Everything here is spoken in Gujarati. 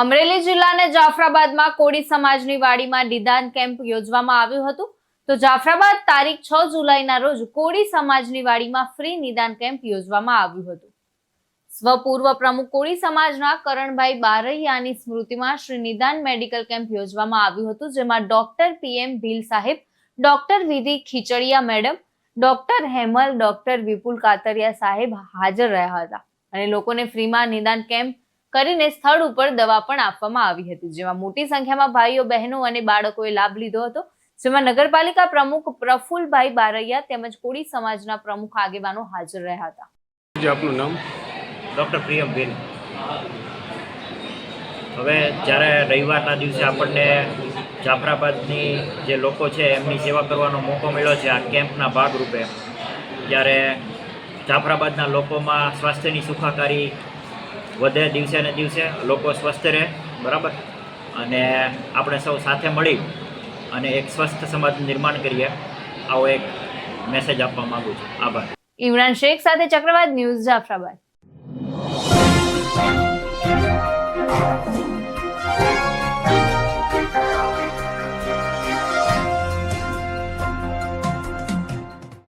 અમરેલી જિલ્લાના જાફરાબાદમાં કોળી સમાજની વાડીમાં નિદાન કેમ્પ યોજવામાં આવ્યું હતું. તો જાફરાબાદ તારીખ છ જુલાઈના રોજ કોળી સમાજની વાડીમાં ફ્રી નિદાન કેમ્પ યોજવામાં આવ્યું હતું. સ્વપૂર્વ પ્રમુખ કોળી સમાજના કરણભાઈ બારૈયાની સ્મૃતિમાં શ્રી નિદાન મેડિકલ કેમ્પ યોજવામાં આવ્યું હતું, જેમાં ડોક્ટર પીએમ ભીલ સાહેબ, doctor Vidhi Khichadiya madam, doctor Hemal, doctor Vipul Katariya સાહેબ હાજર રહ્યા હતા. અને લોકોને ફ્રીમાં નિદાન કેમ્પ કરીને સ્થળ ઉપર દવા પણ આપવામાં આવી હતી. જેમાં મોટી સંખ્યામાં ભાઈઓ બહેનો અને બાળકોએ લાભ લીધો હતો. જેમાં નગરપાલિકા પ્રમુખ પ્રફુલભાઈ બારૈયા તેમજ કોળી સમાજના પ્રમુખ આગેવાનો હાજર રહ્યા હતા. આપનું નામ? ડૉક્ટર પ્રિયમબેન. હવે જ્યારે રવિવારના દિવસે આપણને જાફરાબાદની જે લોકો છે એમની સેવા કરવાનો મોકો મળ્યો છે આ કેમ્પના ભાગરૂપે ત્યારે જાફરાબાદના લોકોમાં સ્વાસ્થ્યની સુખાકારી વધે દિવસે ને દિવસે લોકો સ્વસ્થ રહે, બરાબર? અને આપણે સૌ સાથે મળી અને એક સ્વસ્થ સમાજનું નિર્માણ કરીએ, આવો એક મેસેજ આપવા માંગુ છું. આભાર. ઇમરાન શેખ સાથે ચક્રવાત ન્યૂઝ જાફરાબાદ.